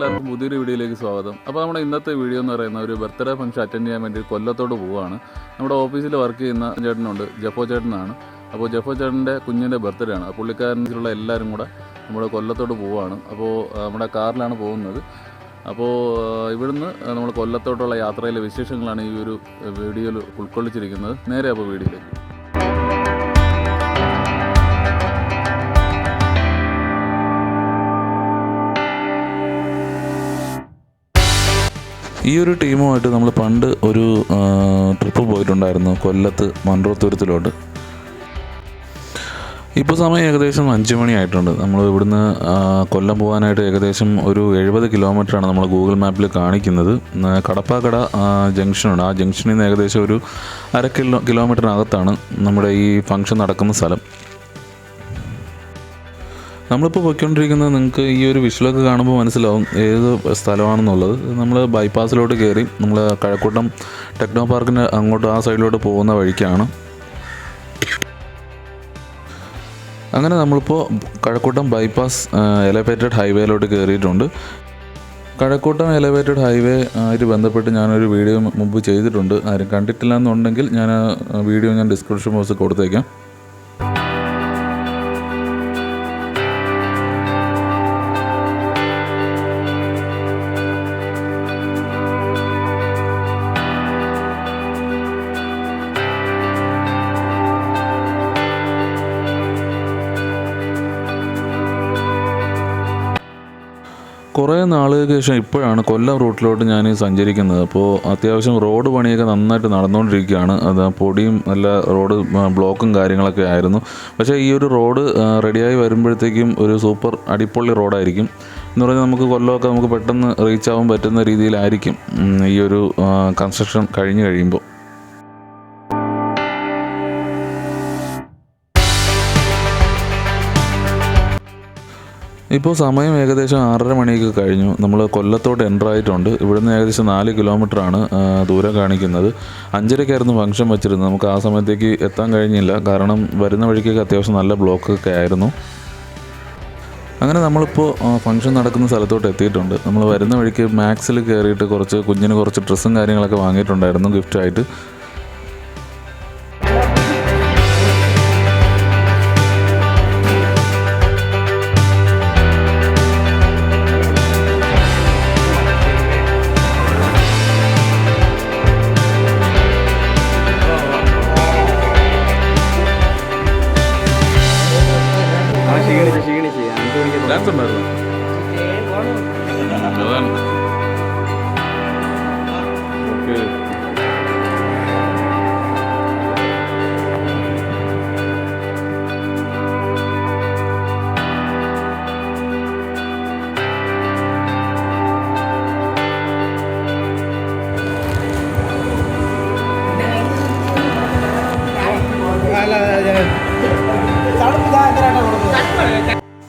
എല്ലാവർക്കും പുതിയൊരു വീഡിയോയിലേക്ക് സ്വാഗതം. അപ്പോൾ നമ്മുടെ ഇന്നത്തെ വീഡിയോ എന്ന് പറയുന്ന ഒരു ബർത്ത്ഡേ ഫംഗ്ഷൻ അറ്റൻഡ് ചെയ്യാൻ വേണ്ടി കൊല്ലത്തോട്ട് പോവുകയാണ് നമ്മുടെ ഓഫീസിൽ വർക്ക് ചെയ്യുന്ന ചേട്ടനുണ്ട് ജഫോ ചേട്ടനാണ്. അപ്പോൾ ജഫോ ചേട്ടന്റെ കുഞ്ഞിന്റെ ബർത്ത്ഡേ ആണ്. പുള്ളിക്കാരനുള്ള എല്ലാവരും കൂടെ നമ്മുടെ കൊല്ലത്തോട്ട് പോവുകയാണ് അപ്പോൾ നമ്മുടെ കാറിലാണ് പോകുന്നത്. അപ്പോൾ ഇവിടുന്ന് നമ്മൾ കൊല്ലത്തോട്ടുള്ള യാത്രയിലെ വിശേഷങ്ങളാണ് ഈ ഒരു വീഡിയോയിൽ ഉൾക്കൊള്ളിച്ചിരിക്കുന്നത്. നേരെ അപ്പോൾ വീഡിയോയിലേക്ക്. ഈ ഒരു ടീമുമായിട്ട് നമ്മൾ പണ്ട് ഒരു ട്രിപ്പ് പോയിട്ടുണ്ടായിരുന്നു കൊല്ലത്ത് മൺറോത്തുരത്തിലോട്ട് ഇപ്പോൾ സമയം ഏകദേശം അഞ്ച് മണിയായിട്ടുണ്ട് നമ്മൾ ഇവിടുന്ന് കൊല്ലം പോകാനായിട്ട് ഏകദേശം ഒരു എഴുപത് കിലോമീറ്ററാണ് നമ്മൾ ഗൂഗിൾ മാപ്പിൽ കാണിക്കുന്നത്. കടപ്പാക്കട ജംഗ്ഷനുണ്ട്. ആ ജംഗ്ഷനിൽ നിന്ന് ഏകദേശം ഒരു അര കിലോ കിലോമീറ്ററിനകത്താണ് നമ്മുടെ ഈ ഫംഗ്ഷൻ നടക്കുന്ന സ്ഥലം. നമ്മളിപ്പോൾ പോയിക്കൊണ്ടിരിക്കുന്നത് നിങ്ങൾക്ക് ഈ ഒരു വിഷ്വലൊക്കെ കാണുമ്പോൾ മനസ്സിലാവും ഏത് സ്ഥലമാണെന്നുള്ളത്. നമ്മൾ ബൈപ്പാസിലോട്ട് കയറി നമ്മൾ കഴക്കൂട്ടം ടെക്നോ പാർക്കിന് അങ്ങോട്ട് ആ സൈഡിലോട്ട് പോകുന്ന വഴിക്കാണ്. അങ്ങനെ നമ്മളിപ്പോൾ കഴക്കൂട്ടം ബൈപ്പാസ് എലവേറ്റഡ് ഹൈവേയിലോട്ട് കയറിയിട്ടുണ്ട് കഴക്കൂട്ടം എലവേറ്റഡ് ഹൈവേ ആയിട്ട് ബന്ധപ്പെട്ട് ഞാനൊരു വീഡിയോ മുമ്പ് ചെയ്തിട്ടുണ്ട്. ആരും കണ്ടിട്ടില്ല എന്നുണ്ടെങ്കിൽ ഞാൻ വീഡിയോ ഞാൻ ഡിസ്ക്രിപ്ഷൻ ബോക്സിൽ കൊടുത്തേക്കാം. കുറേ നാളുകൾക്ക് ശേഷം ഇപ്പോഴാണ് കൊല്ലം റൂട്ടിലോട്ട് ഞാൻ സഞ്ചരിക്കുന്നത്. അപ്പോൾ അത്യാവശ്യം റോഡ് പണിയൊക്കെ നന്നായിട്ട് നടന്നുകൊണ്ടിരിക്കുകയാണ്. അത് പൊടിയും നല്ല റോഡ് ബ്ലോക്കും കാര്യങ്ങളൊക്കെ ആയിരുന്നു. പക്ഷേ ഈ ഒരു റോഡ് റെഡിയായി വരുമ്പോഴത്തേക്കും ഒരു സൂപ്പർ അടിപൊളി റോഡായിരിക്കും. എന്ന് പറഞ്ഞാൽ നമുക്ക് കൊല്ലമൊക്കെ നമുക്ക് പെട്ടെന്ന് റീച്ച് ആവാൻ പറ്റുന്ന രീതിയിലായിരിക്കും ഈ ഒരു കൺസ്ട്രക്ഷൻ കഴിഞ്ഞ് കഴിയുമ്പോൾ. ഇപ്പോൾ സമയം ഏകദേശം ആറര മണിയൊക്കെ കഴിഞ്ഞു. നമ്മൾ കൊല്ലത്തോട്ട് എന്റർ ആയിട്ടുണ്ട്. ഇവിടുന്ന് ഏകദേശം നാല് കിലോമീറ്ററാണ് ദൂരം കാണിക്കുന്നത്. അഞ്ചരക്കായിരുന്നു ഫംഗ്ഷൻ വെച്ചിരുന്നത്. നമുക്ക് ആ സമയത്തേക്ക് എത്താൻ കഴിഞ്ഞില്ല. കാരണം വരുന്ന വഴിക്കൊക്കെ അത്യാവശ്യം നല്ല ബ്ലോക്കൊക്കെ ആയിരുന്നു. അങ്ങനെ നമ്മളിപ്പോൾ ഫംഗ്ഷൻ നടക്കുന്ന സ്ഥലത്തോട്ട് എത്തിയിട്ടുണ്ട്. നമ്മൾ വരുന്ന വഴിക്ക് മാക്സിൽ കയറിയിട്ട് കുറച്ച് കുഞ്ഞിന് കുറച്ച് ഡ്രസ്സും കാര്യങ്ങളൊക്കെ വാങ്ങിയിട്ടുണ്ടായിരുന്നു ഗിഫ്റ്റായിട്ട്.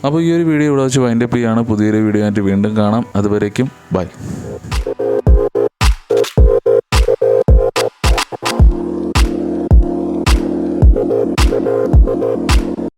അപ്പോൾ ഈ ഒരു വീഡിയോ ഇവിടെ വെച്ച് വൈൻഡപ്പ് ചെയ്യാണ്. പുതിയൊരു വീഡിയോ ആയിട്ട് വീണ്ടും കാണാം. അതുവരേക്കും ബൈ